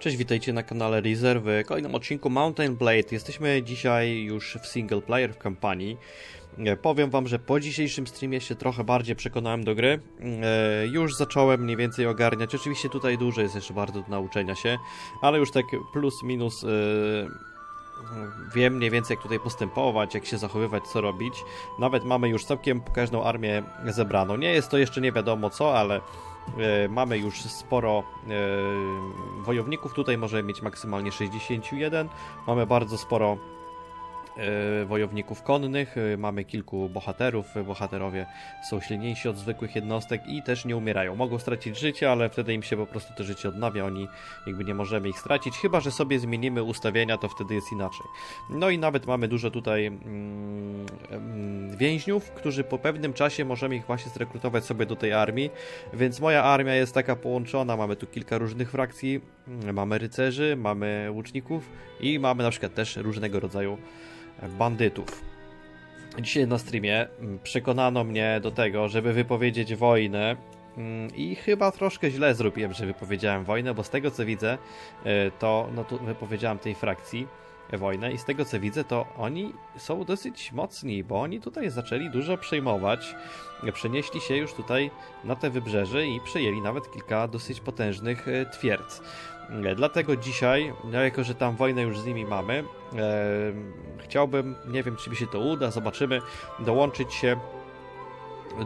Cześć, witajcie na kanale Reserve. W kolejnym odcinku Mountain Blade. Jesteśmy dzisiaj już w single player, w kampanii. E, Powiem wam, że po dzisiejszym streamie się trochę bardziej przekonałem do gry. E, Już zacząłem mniej więcej ogarniać. Oczywiście tutaj dużo jest jeszcze bardzo do nauczenia się, ale już tak plus minus e, wiem mniej więcej jak tutaj postępować, jak się zachowywać, co robić. Nawet mamy już całkiem każdą armię zebraną. Nie jest to jeszcze nie wiadomo co, ale mamy już sporo wojowników. Tutaj możemy mieć maksymalnie 61. Mamy bardzo sporo wojowników konnych, e, mamy kilku bohaterów. Bohaterowie są silniejsi od zwykłych jednostek i też nie umierają. Mogą stracić życie, ale wtedy im się po prostu to życie odnawia. Oni jakby nie możemy ich stracić, chyba że sobie zmienimy ustawienia, to wtedy jest inaczej. No i nawet mamy dużo tutaj mm, mm, więźniów, którzy po pewnym czasie możemy ich właśnie zrekrutować sobie do tej armii, więc moja armia jest taka połączona, mamy tu kilka różnych frakcji, mamy rycerzy, mamy łuczników i mamy na przykład też różnego rodzaju bandytów. Dzisiaj na streamie mm, przekonano mnie do tego, żeby wypowiedzieć wojnę mm, i chyba troszkę źle zrobiłem, że wypowiedziałem wojnę, bo z tego co widzę, y, to no tu wypowiedziałem tej frakcji wojnę i z tego co widzę, to oni są dosyć mocni, bo oni tutaj zaczęli dużo przejmować, przenieśli się już tutaj na te wybrzeże i przejęli nawet kilka dosyć potężnych y, twierdz. Dlatego dzisiaj, no jako że tam wojnę już z nimi mamy, e, chciałbym, nie wiem czy mi się to uda, zobaczymy, dołączyć się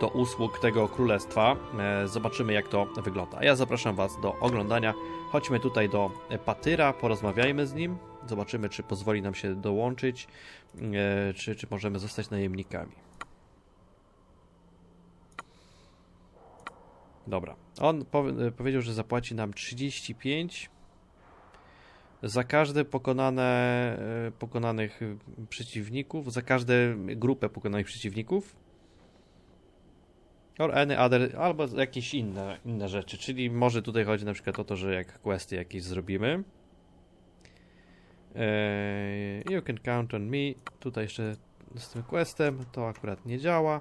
do usług tego królestwa. E, zobaczymy jak to wygląda. A ja zapraszam Was do oglądania. Chodźmy tutaj do Patyra, porozmawiajmy z nim. Zobaczymy czy pozwoli nam się dołączyć, e, czy, czy możemy zostać najemnikami. Dobra. On powie- powiedział, że zapłaci nam 35 za każde pokonane, e, pokonanych y, przeciwników, za każdą grupę pokonanych przeciwników. Or any other, albo jakieś inne, inne rzeczy. Czyli może tutaj chodzi na przykład o to, że jak questy jakieś zrobimy. You can count on me. Tutaj jeszcze z tym questem to akurat nie działa.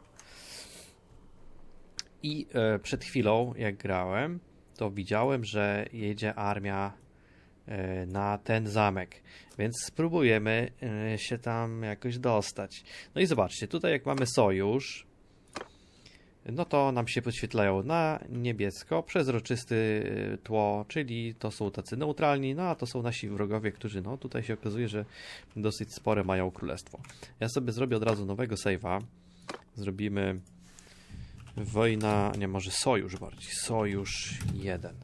I e, przed chwilą, jak grałem, to widziałem, że jedzie armia e, na ten zamek. Więc spróbujemy e, się tam jakoś dostać. No i zobaczcie, tutaj jak mamy sojusz, no to nam się podświetlają na niebiesko przezroczysty tło, czyli to są tacy neutralni, no a to są nasi wrogowie, którzy no tutaj się okazuje, że dosyć spore mają królestwo. Ja sobie zrobię od razu nowego save'a. Zrobimy Wojna, nie może sojusz bardziej. Sojusz 1.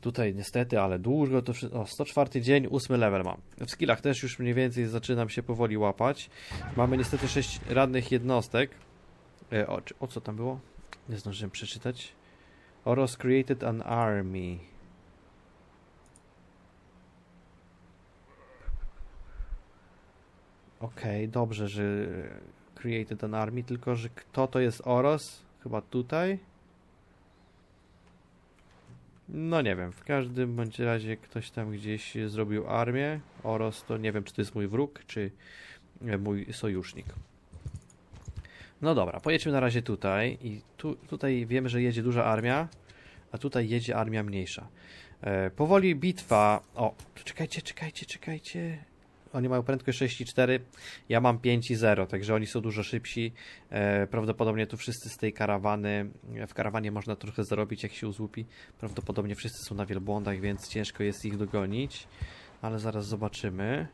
Tutaj niestety, ale długo to wszystko. O, 104 dzień, 8 level mam. W skillach też już mniej więcej zaczynam się powoli łapać. Mamy niestety 6 radnych jednostek. E, o, o co tam było? Nie zdążyłem przeczytać. Oros created an army. Okej, dobrze, że created an army, tylko że kto to jest Oros? Chyba tutaj? No nie wiem, w każdym bądź razie ktoś tam gdzieś zrobił armię. Oros to nie wiem, czy to jest mój wróg, czy e, mój sojusznik. No dobra, pojedźmy na razie tutaj i tu, tutaj wiemy, że jedzie duża armia, a tutaj jedzie armia mniejsza. E, powoli bitwa... O, czekajcie, czekajcie, czekajcie. Oni mają prędkość 6,4, ja mam 5,0, także oni są dużo szybsi. E, prawdopodobnie tu wszyscy z tej karawany, w karawanie można trochę zarobić jak się uzłupi. Prawdopodobnie wszyscy są na wielbłądach, więc ciężko jest ich dogonić, ale zaraz zobaczymy.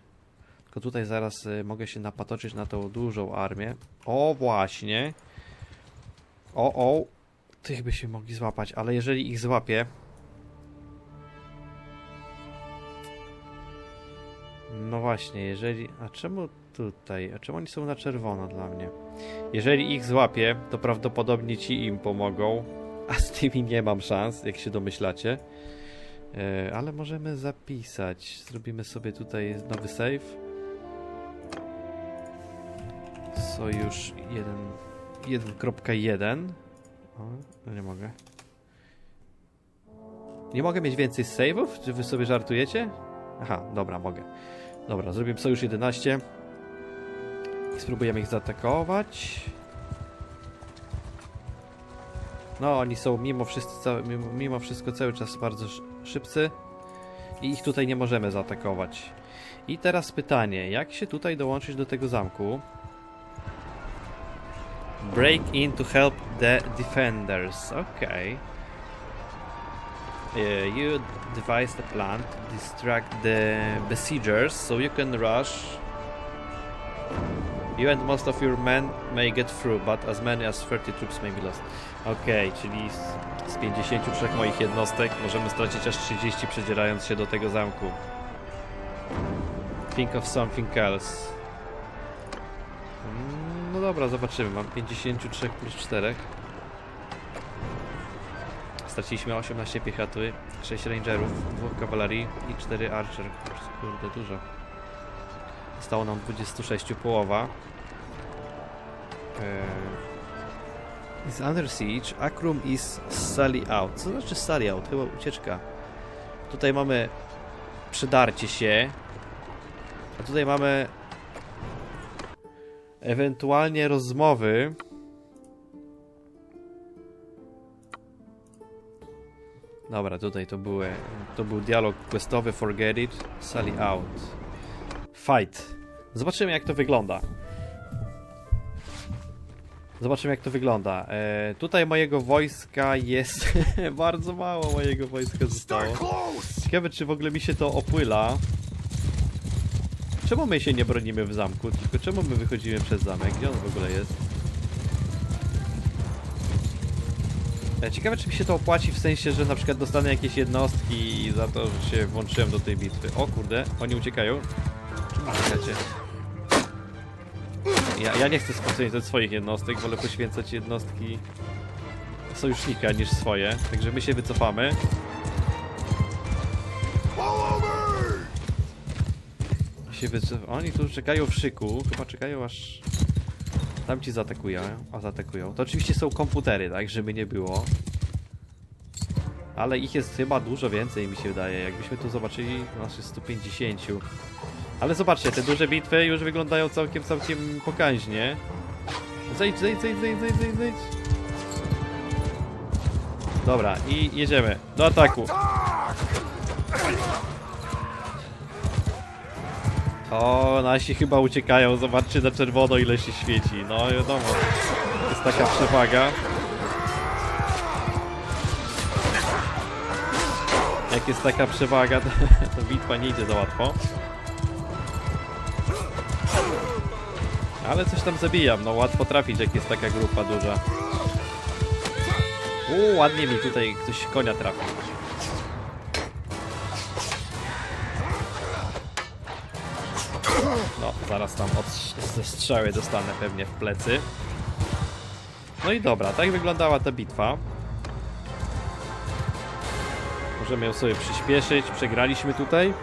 Tylko tutaj zaraz e, mogę się napatoczyć na tą dużą armię. O, właśnie. O, o. Tych by się mogli złapać, ale jeżeli ich złapię, No właśnie, jeżeli. A czemu tutaj? A czemu oni są na czerwono dla mnie? Jeżeli ich złapię, to prawdopodobnie ci im pomogą, a z tymi nie mam szans, jak się domyślacie. E, ale możemy zapisać. Zrobimy sobie tutaj nowy save. Sojusz 1 1.1. O, no nie mogę. Nie mogę mieć więcej save'ów? Czy wy sobie żartujecie? Aha, dobra, mogę. Dobra, zrobimy sojusz 11. I spróbujemy ich zaatakować. No, oni są mimo mimo, wszystko cały czas bardzo sz- szybcy. I ich tutaj nie możemy zaatakować. I teraz pytanie, jak się tutaj dołączyć do tego zamku? Break in to help the defenders. Okay. Uh, you devised a plan to distract the besiegers so you can rush. You and most of your men may get through, but as many as 30 troops may be lost. Okej, czyli z, z 53 moich jednostek możemy stracić aż 30 przedzierając się do tego zamku. Think of something else. Mm, No dobra, zobaczymy. Mam 53 plus 4. Straciliśmy 18 piechoty, 6 rangerów, 2 kawalerii i 4 archer. Kurde, dużo. Zostało nam 26 połowa. Eee, Is under siege. Akrum is sally out. Co znaczy sally out? Chyba ucieczka. Tutaj mamy przedarcie się. A tutaj mamy ewentualnie rozmowy. Dobra, tutaj to były, to był dialog questowy Forget it, Sally out. Fight. Zobaczymy jak to wygląda. Zobaczymy jak to wygląda. E, tutaj mojego wojska jest bardzo mało mojego wojska zostało. Ciekawe czy w ogóle mi się to opłyla. Czemu my się nie bronimy w zamku? Tylko czemu my wychodzimy przez zamek? Gdzie on w ogóle jest? Ciekawe czy mi się to opłaci w sensie, że na przykład dostanę jakieś jednostki za to, że się włączyłem do tej bitwy. O kurde, oni uciekają. Czemu uciekacie? Ja, ja nie chcę poświęcać swoich jednostek, wolę poświęcać jednostki sojusznika niż swoje. Także my się wycofamy. Się wycof... Oni tu czekają w szyku, chyba czekają aż tamci zaatakują, a zaatakują. To oczywiście są komputery, tak, żeby nie było. Ale ich jest chyba dużo więcej, mi się wydaje. Jakbyśmy tu zobaczyli, nas jest 150. Ale zobaczcie, te duże bitwy już wyglądają całkiem, całkiem pokaźnie. Zejdź, zejdź, zejdź, zejdź, zejdź, zejdź, zejdź. Dobra, i jedziemy. Do ataku. O, nasi chyba uciekają. Zobaczcie na czerwono ile się świeci. No wiadomo. Jest taka przewaga. Jak jest taka przewaga, to, to bitwa nie idzie za łatwo. Ale coś tam zabijam, no łatwo trafić jak jest taka grupa duża. Uuu, ładnie mi tutaj ktoś konia trafił. Zaraz tam od ze strzały dostanę pewnie w plecy. No i dobra, tak wyglądała ta bitwa. Możemy ją sobie przyspieszyć, przegraliśmy tutaj.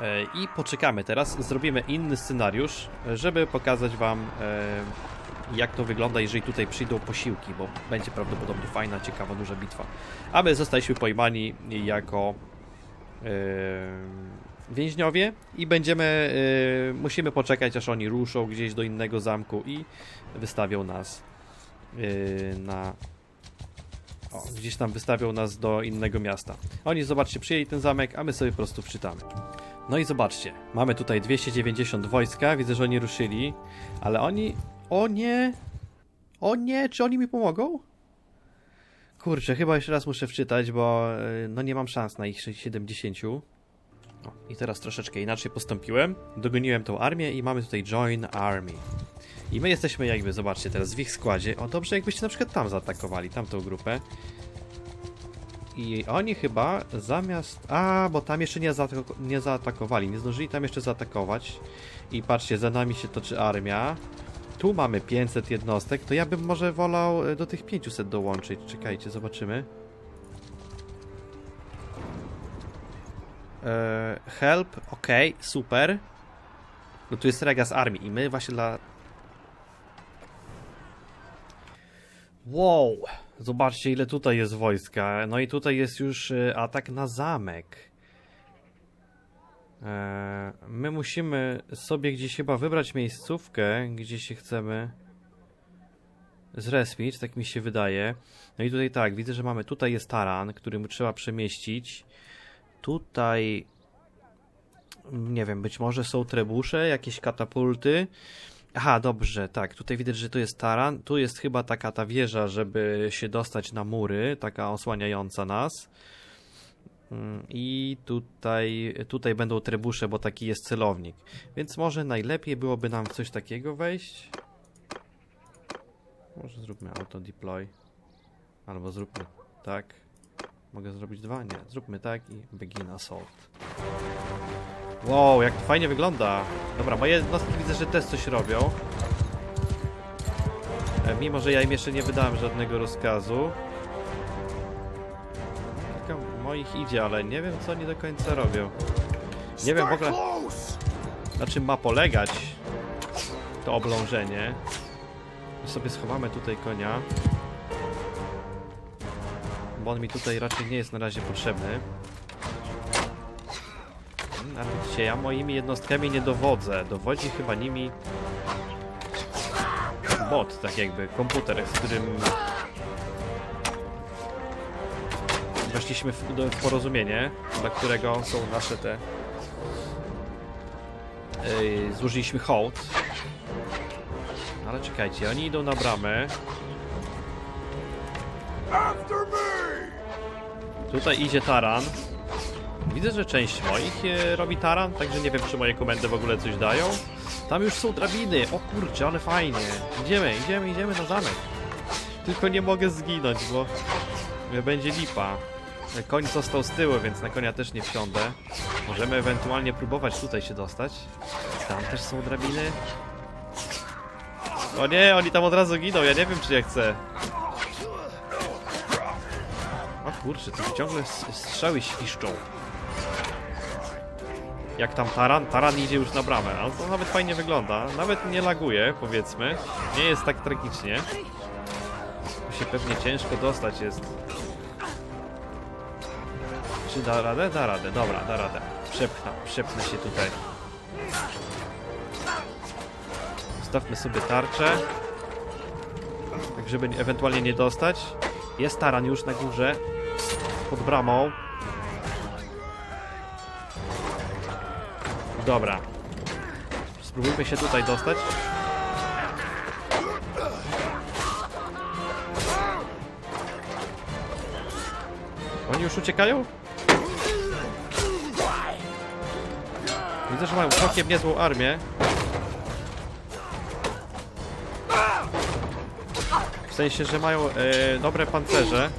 E, I poczekamy teraz, zrobimy inny scenariusz, żeby pokazać wam e, jak to wygląda, jeżeli tutaj przyjdą posiłki, bo będzie prawdopodobnie fajna, ciekawa, duża bitwa. A my zostaliśmy pojmani jako e, więźniowie i będziemy, musimy poczekać aż oni ruszą gdzieś do innego zamku i wystawią nas na o, gdzieś tam wystawią nas do innego miasta. Oni, zobaczcie, przyjęli ten zamek, a my sobie po prostu wczytamy. No i zobaczcie, mamy tutaj 290 wojska, widzę, że oni ruszyli, ale oni... O nie! O nie, czy oni mi pomogą? Kurczę, chyba jeszcze raz muszę wczytać, bo yy, no nie mam szans na ich 70. O, I teraz troszeczkę inaczej postąpiłem. Dogoniłem tą armię i mamy tutaj Join Army. I my jesteśmy jakby, zobaczcie, teraz w ich składzie. O, dobrze, jakbyście na przykład tam zaatakowali, tamtą grupę. I oni chyba zamiast... A, bo tam jeszcze nie, nie zaatakowali, nie zdążyli tam jeszcze zaatakować. I patrzcie, za nami się toczy armia. Tu mamy 500 jednostek, to ja bym może wolał e, do tych 500 dołączyć. Czekajcie, zobaczymy. Help, ok, super. No tu jest rega z armii i my właśnie dla... Wow! Zobaczcie ile tutaj jest wojska. No i tutaj jest już y, atak na zamek. Eee, my musimy sobie gdzieś chyba wybrać miejscówkę, gdzie się chcemy zrespić, tak mi się wydaje. No i tutaj tak, widzę, że mamy, tutaj jest taran, który trzeba przemieścić. Tutaj, nie wiem, być może są trebusze, jakieś katapulty. Aha, dobrze, tak, tutaj widać, że tu jest taran, tu jest chyba taka ta wieża, żeby się dostać na mury, taka osłaniająca nas. Mm, I tutaj, tutaj będą trebusze, bo taki jest celownik. Więc może najlepiej byłoby nam w coś takiego wejść. Może zróbmy auto deploy. Albo zróbmy tak. Mogę zrobić dwa? Nie. Zróbmy tak i begin assault. Wow, jak to fajnie wygląda. Dobra, moje jednostki widzę, że też coś robią. E, Mimo, że ja im jeszcze nie wydałem żadnego rozkazu. Kilka moich idzie, ale nie wiem, co oni do końca robią. Nie wiem w ogóle, na czym ma polegać to oblążenie. My sobie schowamy tutaj konia. Bo on mi tutaj raczej nie jest na razie potrzebny. Mm, Ale widzicie, ja moimi jednostkami nie dowodzę. Dowodzi chyba nimi bot, tak jakby, komputer, z którym weszliśmy w, do- porozumienie, dla którego są nasze te... Złożyliśmy hołd. Ale czekajcie, oni idą na bramę. Tutaj idzie taran. Widzę, że część moich e, robi taran, także nie wiem, czy moje komendy w ogóle coś dają. Tam już są drabiny. O kurczę, ale fajnie. Idziemy, idziemy, idziemy na zamek. Tylko nie mogę zginąć, bo będzie lipa. Koń został z tyłu, więc na konia też nie wsiądę. Możemy ewentualnie próbować tutaj się dostać. Tam też są drabiny. O nie, oni tam od razu giną, ja nie wiem czy ja chcę. Kurczę, tu ciągle strzały świszczą. Jak tam taran? Taran idzie już na bramę, ale to nawet fajnie wygląda. Nawet nie laguje, powiedzmy. Nie jest tak tragicznie. Tu się pewnie ciężko dostać jest. Czy da radę? Da radę, dobra, da radę. Przepchnę, przepchnę się tutaj. Ustawmy sobie tarczę. Tak, żeby ewentualnie nie dostać. Jest taran już na górze. Pod bramą. Dobra. Spróbujmy się tutaj dostać. Oni już uciekają? Widzę, że mają całkiem niezłą armię. W sensie, że mają e, dobre pancerze.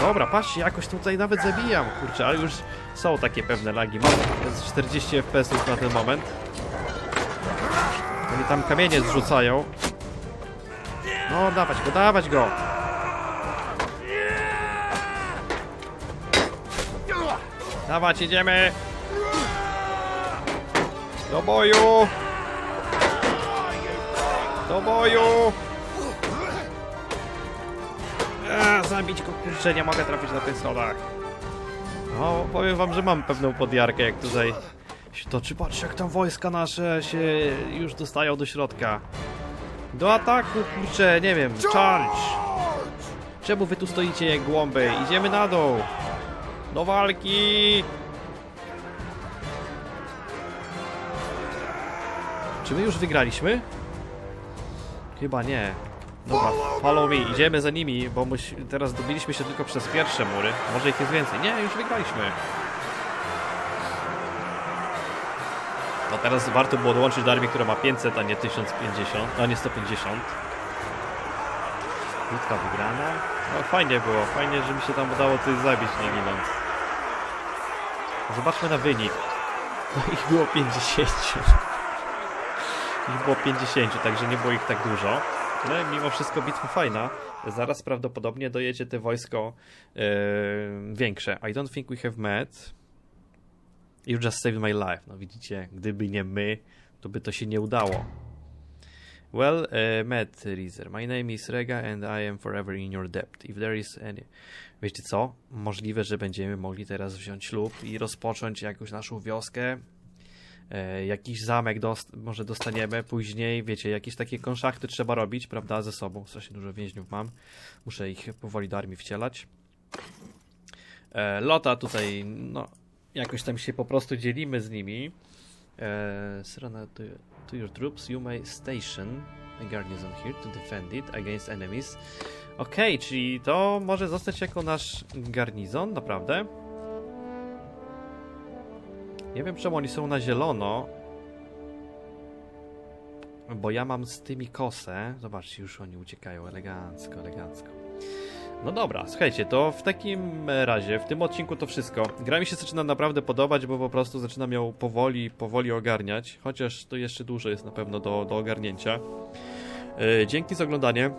Dobra, patrzcie, jakoś tutaj nawet zabijam, kurczę, ale już są takie pewne lagi. Mam 40 fps na ten moment. Oni tam kamienie zrzucają. No, dawać go, dawać go! Dawać, idziemy! Do boju! Do boju! Zabić go, kurczę, nie mogę trafić na tych schodach. No, powiem wam, że mam pewną podjarkę, jak tutaj się toczy. Patrz, jak tam wojska nasze się już dostają do środka. Do ataku, kurczę, nie wiem, charge! Czemu wy tu stoicie jak głąby? Idziemy na dół! Do walki! Czy my już wygraliśmy? Chyba nie. Dobra, follow me, idziemy za nimi, bo muś... teraz dobiliśmy się tylko przez pierwsze mury. Może ich jest więcej. Nie, już wygraliśmy. No teraz warto było dołączyć do armii, która ma 500, a nie 1050, a nie 150. Krótka wygrana. No fajnie było, fajnie, że mi się tam udało coś zabić nie ginąc. Zobaczmy na wynik. No ich było 50. Ich było 50, także nie było ich tak dużo. Ale mimo wszystko bitwa fajna. Zaraz prawdopodobnie dojedzie te wojsko e, większe. I don't think we have met. You just saved my life. No widzicie, gdyby nie my, to by to się nie udało. Well, uh, Matt my name is Rega and I am forever in your debt. If there is any... Wiecie co? Możliwe, że będziemy mogli teraz wziąć ślub i rozpocząć jakąś naszą wioskę jakiś zamek dost może dostaniemy później, wiecie, jakieś takie konszachty trzeba robić, prawda, ze sobą. Strasznie dużo więźniów mam. Muszę ich powoli do armii wcielać. E, Lota tutaj, no, jakoś tam się po prostu dzielimy z nimi. E, Serena, to, to your troops, you may station a garrison here to defend it against enemies. Okej, czyli to może zostać jako nasz garnizon, naprawdę? Nie wiem czemu oni są na zielono. Bo ja mam z tymi kosę. Zobaczcie, już oni uciekają elegancko, elegancko. No dobra, słuchajcie, to w takim razie, w tym odcinku to wszystko. Gra mi się zaczyna naprawdę podobać, bo po prostu zaczynam ją powoli, powoli ogarniać. Chociaż to jeszcze dużo jest na pewno do, do ogarnięcia. Yy, dzięki za oglądanie.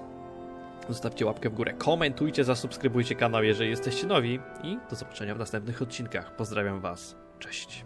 Zostawcie łapkę w górę, komentujcie, zasubskrybujcie kanał, jeżeli jesteście nowi i do zobaczenia w następnych odcinkach. Pozdrawiam Was. Cześć.